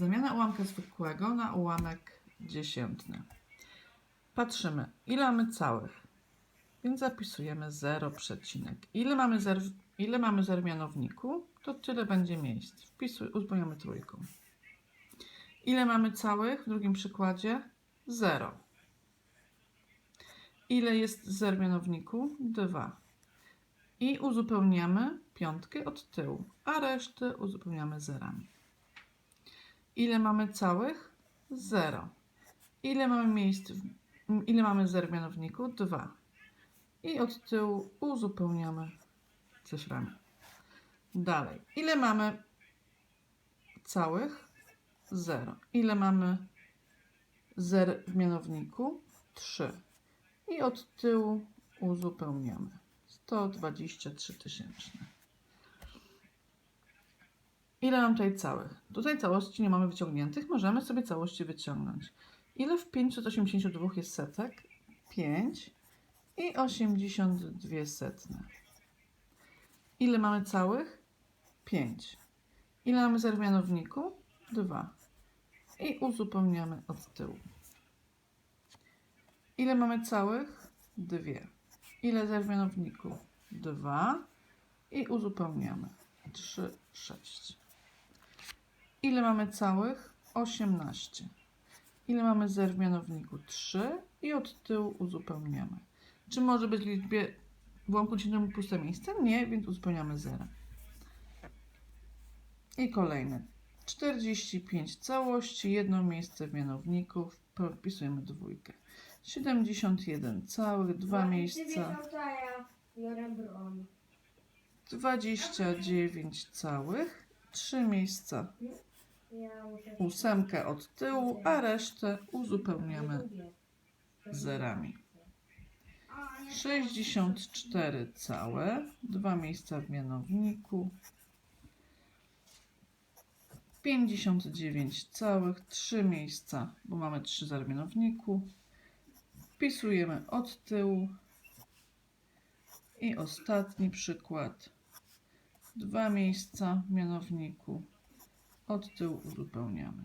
Zamiana ułamka zwykłego na ułamek dziesiętny. Patrzymy, ile mamy całych. Więc zapisujemy 0, przecinek. Ile mamy zer, ile mamy zer w mianowniku, to tyle będzie miejsc. Wpisuj, uzupełniamy trójką. Ile mamy całych w drugim przykładzie? 0. Ile jest zer w mianowniku? 2. I uzupełniamy piątkę od tyłu, a resztę uzupełniamy zerami. Ile mamy całych? 0. Ile mamy miejsc, w, ile mamy zer w mianowniku? 2. I od tyłu uzupełniamy cyframi. Dalej. Ile mamy całych? 0. Ile mamy zer w mianowniku? 3. I od tyłu uzupełniamy. 123 tysięczne. Ile mam tutaj całych? Tutaj całości nie mamy wyciągniętych. Możemy sobie całości wyciągnąć. Ile w 582 jest setek? 5 i 82 setne. Ile mamy całych? 5. Ile mamy zer w mianowniku? 2. I uzupełniamy od tyłu. Ile mamy całych? 2. Ile zer w mianowniku? 2. I uzupełniamy. 3, 6. Ile mamy całych? 18. Ile mamy zer w mianowniku? 3. I od tyłu uzupełniamy. Czy może być w liczbie w łamku dziennym puste miejsce? Nie, więc uzupełniamy zera. I kolejne. 45 całości, jedno miejsce w mianowniku, wpisujemy dwójkę. 71 całych, dwa miejsca. ja biorę broń. 29 całych, trzy miejsca, Ja muszę... ósemkę od tyłu, a resztę uzupełniamy zerami. 64 całe, dwa miejsca w mianowniku, 59 całych, trzy miejsca, bo mamy trzy zery w mianowniku. Wpisujemy od tyłu i ostatni przykład. Dwa miejsca w mianowniku, od tyłu uzupełniamy.